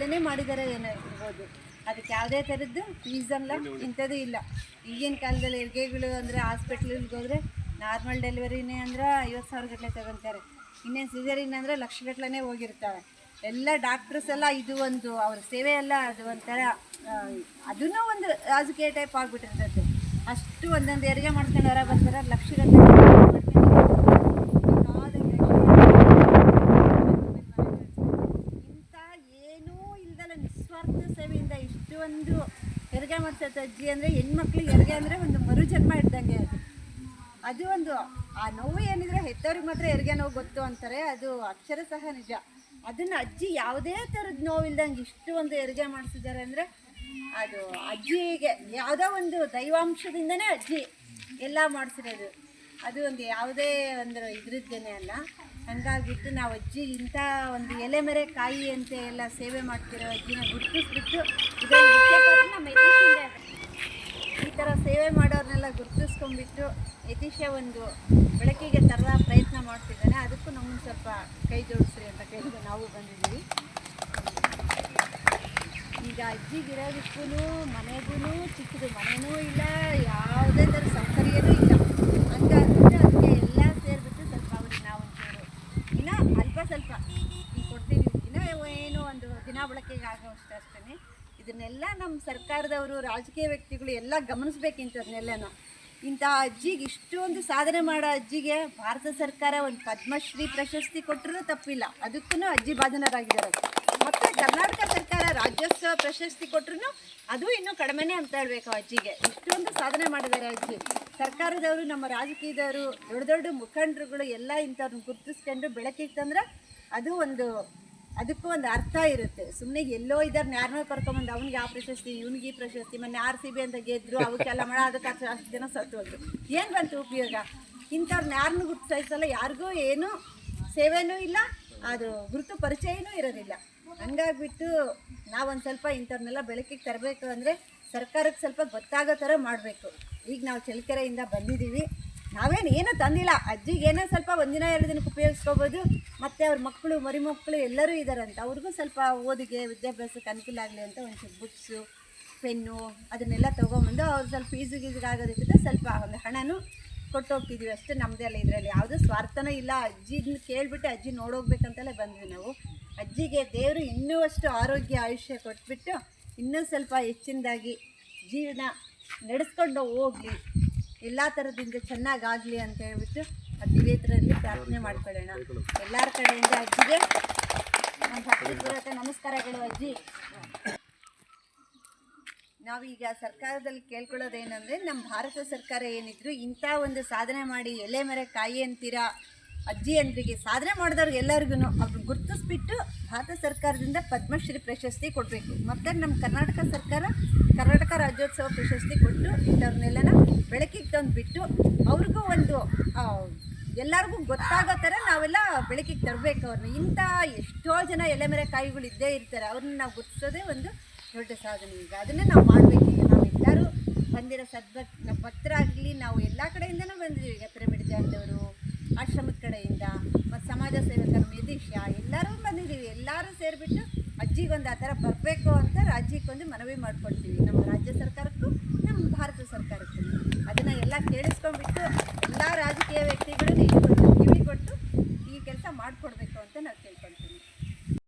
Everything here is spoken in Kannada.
ಮೊದಲನೇ ಮಾಡಿದ್ದಾರೆ ಏನೋ ಇರ್ಬೋದು. ಅದಕ್ಕೆ ಯಾವುದೇ ಥರದ್ದು ಫೀಸ್ ಅಲ್ಲ ಇಂಥದ್ದು ಇಲ್ಲ. ಈಗಿನ ಕಾಲದಲ್ಲಿ ಹೆರಿಗೆಗಳು ಅಂದರೆ ಹಾಸ್ಪಿಟ್ಲಿಗೆ ಹೋದರೆ ನಾರ್ಮಲ್ ಡೆಲಿವರಿನೇ ಅಂದ್ರೆ ಐವತ್ತು ಸಾವಿರ ಗಟ್ಟಲೆ ತಗೊತಾರೆ. ಇನ್ನೇನು ಸಿಜರಿನ್ ಅಂದರೆ ಲಕ್ಷಗಟ್ಟಲೆ ಹೋಗಿರ್ತಾವೆ ಎಲ್ಲ ಡಾಕ್ಟರ್ಸ್ ಎಲ್ಲ ಇದು ಒಂದು, ಅವ್ರ ಸೇವೆ ಎಲ್ಲ ಅದು ಒಂಥರ ಅದನ್ನೂ ಒಂದು ರಾಜಕೀಯ ಟೈಪ್ ಆಗಿಬಿಟ್ಟಿರ್ತದೆ. ಅಷ್ಟು ಒಂದೊಂದು ಹೆರಿಗೆ ಮಾಡ್ಕೊಂಡು ಹೊರ ಬರ್ತಾರೆ ಲಕ್ಷಗಟ್ಟಲೆ ಇಂಥ ಏನೂ ಇಲ್ದಲ್ಲ ನಿಸ್ವಾರ್ಥ ಸೇವೆಯಿಂದ ಇಷ್ಟು ಒಂದು ಹೆರಿಗೆ ಮಾಡ್ಸತ್ತೆ ಅಜ್ಜಿ ಅಂದರೆ ಹೆಣ್ಮಕ್ಳು ಹೆರಿಗೆ ಅಂದರೆ ಒಂದು ಮರು ಜನ್ಮ ಇದ್ದಂಗೆ ಅದು. ಅದು ಒಂದು, ಆ ನೋವು ಏನಿದ್ರೆ ಹೆತ್ತವ್ರಿಗೆ ಮಾತ್ರ ಹೆರಿಗೆ ನೋವು ಗೊತ್ತು ಅಂತಾರೆ, ಅದು ಅಕ್ಷರ ಸಹ ನಿಜ. ಅದನ್ನು ಅಜ್ಜಿ ಯಾವುದೇ ಥರದ ನೋವಿಲ್ದಂಗೆ ಇಷ್ಟು ಒಂದು ಹೆರಿಗೆ ಮಾಡಿಸಿದ್ದಾರೆ ಅಂದರೆ, ಅದು ಅಜ್ಜಿಗೆ ಯಾವುದೋ ಒಂದು ದೈವಾಂಶದಿಂದನೇ ಅಜ್ಜಿ ಎಲ್ಲ ಮಾಡಿಸಿರೋದು. ಅದು ಒಂದು ಯಾವುದೇ ಒಂದು ಇದ್ರದ್ದೇನೆ ಅಲ್ಲ. ಹಂಗಾಗ್ಬಿಟ್ಟು ನಾವು ಅಜ್ಜಿ ಇಂಥ ಒಂದು ಎಲೆ ಮರೆ ಕಾಯಿ ಅಂತ ಎಲ್ಲ ಸೇವೆ ಮಾಡ್ತಿರೋ ಅಜ್ಜಿನ ಗುರುತಿಸ್ಬಿಟ್ಟು ನಮ್ಮ ಈ ಥರ ಸೇವೆ ಮಾಡೋರನ್ನೆಲ್ಲ ಗುರುತಿಸ್ಕೊಂಡ್ಬಿಟ್ಟು ಯತೀಶ ಒಂದು ಬೆಳಕಿಗೆ ತರದ ಪ್ರಯತ್ನ ಮಾಡ್ತಿದ್ದಾನೆ. ಅದಕ್ಕೂ ನಮ್ಮನ್ನು ಸ್ವಲ್ಪ ಕೈ ಜೋಡಿಸ್ರಿ ಅಂತ ಕೇಳಿದ್ರು ನಾವು ಬಂದಿದ್ದೀವಿ. ಈಗ ಅಜ್ಜಿಗಿರೋದಕ್ಕೂ ಮನೆಗೂ ಚಿಕ್ಕದು ಮನೆಯೂ ಇಲ್ಲ, ಯಾವುದೇ ಥರ ಸೌಕರ್ಯನೂ ಇಲ್ಲ ಹಂಗಾಗ್ಬಿಟ್ಟು ಅದಕ್ಕೆ ಎಲ್ಲ ಸೇರಿಬಿಟ್ಟು ಸ್ವಲ್ಪ ಅವ್ರಿಗೆ ನಾವು ಒಂಚೂರು ಇನ್ನ ಅಲ್ಪ ಸ್ವಲ್ಪ ಈಗ ಕೊಡ್ತೀವಿ ಇನ್ನ ಏನೋ ದಿನ ಬಳಕೆಗೆ ಆಗೋಷ್ಟು ಅಷ್ಟೇ ಇದನ್ನೆಲ್ಲ ನಮ್ಮ ಸರ್ಕಾರದವರು, ರಾಜಕೀಯ ವ್ಯಕ್ತಿಗಳು ಎಲ್ಲ ಗಮನಿಸ್ಬೇಕು ಇಂಥದ್ನೆಲ್ಲನೂ. ಇಂಥ ಅಜ್ಜಿಗೆ ಇಷ್ಟೊಂದು ಸಾಧನೆ ಮಾಡೋ ಅಜ್ಜಿಗೆ ಭಾರತ ಸರ್ಕಾರ ಒಂದು ಪದ್ಮಶ್ರೀ ಪ್ರಶಸ್ತಿ ಕೊಟ್ಟರೂ ತಪ್ಪಿಲ್ಲ. ಅದಕ್ಕೂ ಅಜ್ಜಿ ಬಾಧನರಾಗಿದ್ದಾರೆ. ಮತ್ತು ಕರ್ನಾಟಕ ಸರ್ಕಾರ ರಾಜ್ಯೋತ್ಸವ ಪ್ರಶಸ್ತಿ ಕೊಟ್ಟರು ಅದು ಇನ್ನೂ ಕಡಿಮೆನೇ ಅಂತ ಹೇಳಬೇಕು ಅಜ್ಜಿಗೆ. ಇಷ್ಟೊಂದು ಸಾಧನೆ ಮಾಡಿದ್ದಾರೆ ಅಜ್ಜಿ. ಸರ್ಕಾರದವರು, ನಮ್ಮ ರಾಜಕೀಯದವರು, ದೊಡ್ಡ ದೊಡ್ಡ ಮುಖಂಡರುಗಳು ಎಲ್ಲ ಇಂಥವ್ರನ್ನ ಗುರುತಿಸ್ಕೊಂಡು ಬೆಳಕಿಗೆ ತಂದ್ರೆ ಅದು ಒಂದು ಅದಕ್ಕೂ ಒಂದು ಅರ್ಥ ಇರುತ್ತೆ. ಸುಮ್ಮನೆ ಎಲ್ಲೋ ಇದ್ದಾರೆ ಯಾರನ್ನೋ ಕರ್ಕೊಂಬಂದು ಅವ್ನಿಗೆ ಆ ಪ್ರಶಸ್ತಿ, ಇವ್ನಿಗೆ ಈ ಪ್ರಶಸ್ತಿ, ಮೊನ್ನೆ ಆರ್ ಸಿ ಬಿ ಅಂತ ಗೆದ್ರು ಅವಕ್ಕೆಲ್ಲ ಮಳೆ ಅದಕ್ಕೆ ಅಷ್ಟು ಜನ ಸತ್ತು ಹೋದ್ರು. ಏನು ಬಂತು ಉಪಯೋಗ? ಇಂಥವ್ರನ್ನ ಯಾರನ್ನೂ ಗುರುತಿಸಲ್ಲ, ಯಾರಿಗೂ ಏನೂ ಸೇವೆನೂ ಇಲ್ಲ, ಅದು ಗುರುತು ಪರಿಚಯನೂ ಇರೋದಿಲ್ಲ. ಹಂಗಾಗ್ಬಿಟ್ಟು ನಾವೊಂದು ಸ್ವಲ್ಪ ಇಂಥವ್ರನ್ನೆಲ್ಲ ಬೆಳಕಿಗೆ ತರಬೇಕು ಅಂದರೆ ಸರ್ಕಾರಕ್ಕೆ ಸ್ವಲ್ಪ ಗೊತ್ತಾಗೋ ಥರ ಮಾಡಬೇಕು. ಈಗ ನಾವು ಚಳ್ಳಕೆರೆಯಿಂದ ಬಂದಿದ್ದೀವಿ ನಾವೇನು ಏನೂ ತಂದಿಲ್ಲ. ಅಜ್ಜಿಗೆ ಏನೋ ಸ್ವಲ್ಪ ಒಂದಿನ ಎರಡು ದಿನಕ್ಕೆ ಉಪಯೋಗಿಸ್ಕೋಬೋದು. ಮತ್ತು ಅವ್ರ ಮಕ್ಕಳು, ಮರಿಮಕ್ಕಳು ಎಲ್ಲರೂ ಇದ್ದಾರಂತ ಅವ್ರಿಗೂ ಸ್ವಲ್ಪ ಓದಿಗೆ, ವಿದ್ಯಾಭ್ಯಾಸಕ್ಕೆ ಅನುಕೂಲ ಆಗಲಿ ಅಂತ ಒಂದು ಬುಕ್ಸು ಪೆನ್ನು ಅದನ್ನೆಲ್ಲ ತೊಗೊಂಬಂದು ಅವ್ರು ಸ್ವಲ್ಪ ಫೀಸು ಗೀಸಿಗೆ ಆಗೋದಕ್ಕಿಂತ ಸ್ವಲ್ಪ ಒಂದು ಹಣನೂ ಕೊಟ್ಟು ಹೋಗ್ತಿದ್ದೀವಿ ಅಷ್ಟೇ ನಮ್ಮದೇ ಅಲ್ಲ ಇದರಲ್ಲಿ. ಯಾವುದೂ ಸ್ವಾರ್ಥನೂ ಇಲ್ಲ. ಅಜ್ಜಿನ ಕೇಳಿಬಿಟ್ಟು ಅಜ್ಜಿ ನೋಡೋಗ್ಬೇಕಂತಲೇ ಬಂದ್ವಿ ನಾವು. ಅಜ್ಜಿಗೆ ದೇವರು ಇನ್ನೂ ಅಷ್ಟು ಆರೋಗ್ಯ, ಆಯುಷ್ಯ ಕೊಟ್ಬಿಟ್ಟು ಇನ್ನೂ ಸ್ವಲ್ಪ ಹೆಚ್ಚಿನದಾಗಿ ಜೀವನ ನಡೆಸ್ಕೊಂಡು ಹೋಗಲಿ. ಎಲ್ಲ ಥರದಿಂದ ಚೆನ್ನಾಗಾಗಲಿ ಅಂತ ಹೇಳ್ಬಿಟ್ಟು ಆ ದಿವ್ಯೇತರಲ್ಲಿ ಪ್ರಾರ್ಥನೆ ಮಾಡ್ಕೊಳ್ಳೋಣ. ಎಲ್ಲರ ಕಡೆಯಿಂದ ಅಜ್ಜಿಗೆ ನಮ್ಮ ನಮಸ್ಕಾರಗಳು ಅಜ್ಜಿ. ನಾವೀಗ ಸರ್ಕಾರದಲ್ಲಿ ಕೇಳ್ಕೊಳ್ಳೋದೇನಂದರೆ ನಮ್ಮ ಭಾರತ ಸರ್ಕಾರ ಏನಿದ್ರು ಇಂಥ ಒಂದು ಸಾಧನೆ ಮಾಡಿ ಎಲೆ ಮರೆ ಕಾಯಿ ಅಂತೀರಾ, ಅಜ್ಜಿ ಅಂದ್ರಿಗೆ ಸಾಧನೆ ಮಾಡಿದವ್ರಿಗೆ ಎಲ್ಲರಿಗೂ ಅವ್ರನ್ನ ಗುರುತಿಸ್ಬಿಟ್ಟು ಭಾರತ ಸರ್ಕಾರದಿಂದ ಪದ್ಮಶ್ರೀ ಪ್ರಶಸ್ತಿ ಕೊಡಬೇಕು. ಮತ್ತು ನಮ್ಮ ಕರ್ನಾಟಕ ಸರ್ಕಾರ ಕರ್ನಾಟಕ ರಾಜ್ಯೋತ್ಸವ ಪ್ರಶಸ್ತಿ ಕೊಟ್ಟು ಇಂಥವ್ರನ್ನೆಲ್ಲನ ಬೆಳಕಿಗೆ ತಂದುಬಿಟ್ಟು ಅವ್ರಿಗೂ ಒಂದು ಎಲ್ಲರಿಗೂ ಗೊತ್ತಾಗೋ ಥರ ನಾವೆಲ್ಲ ಬೆಳಕಿಗೆ ತರಬೇಕು ಅವ್ರನ್ನ. ಇಂಥ ಎಷ್ಟೋ ಜನ ಎಲೆಮೆರೆ ಕಾಯಿಗಳು ಇದ್ದೇ ಇರ್ತಾರೆ. ಅವ್ರನ್ನ ನಾವು ಗುರುತಿಸೋದೇ ಒಂದು ದೊಡ್ಡ ಸಾಧನೆ ಈಗ. ಅದನ್ನೇ ನಾವು ಮಾಡಬೇಕು ಈಗ. ನಾವೆಲ್ಲರೂ ಬಂದಿರೋ ಸದ್ಭಕ್ ನಮ್ಮ ನಾವು ಎಲ್ಲ ಕಡೆಯಿಂದನೂ ಬಂದಿದ್ದೀವಿ. ಈಗ ಪಿರಮಿಡ್ ಆಶ್ರಮದ ಕಡೆಯಿಂದ, ಮತ್ತು ಸಮಾಜ ಸೇವಕರು ಯದೀಶ ಎಲ್ಲರೂ ಬಂದಿದ್ದೀವಿ. ಎಲ್ಲರೂ ಸೇರಿಬಿಟ್ಟು ಅಜ್ಜಿಗೊಂದು ಆ ಥರ ಬರಬೇಕು ಅಂತ ರಾಜ್ಯಕ್ಕೊಂದು ಮನವಿ ಮಾಡ್ಕೊಳ್ತೀವಿ ನಮ್ಮ ರಾಜ್ಯ ಸರ್ಕಾರಕ್ಕೂ, ನಮ್ಮ ಭಾರತ ಸರ್ಕಾರಕ್ಕೂ. ಅದನ್ನು ಎಲ್ಲ ಕೇಳಿಸ್ಕೊಂಡ್ಬಿಟ್ಟು ಎಲ್ಲ ರಾಜಕೀಯ ವ್ಯಕ್ತಿಗಳು ಕಿವಿ ಕೊಟ್ಟು ಈ ಕೆಲಸ ಮಾಡಿಕೊಡ್ಬೇಕು ಅಂತ ನಾನು ಕೇಳ್ಕೊಳ್ತೀವಿ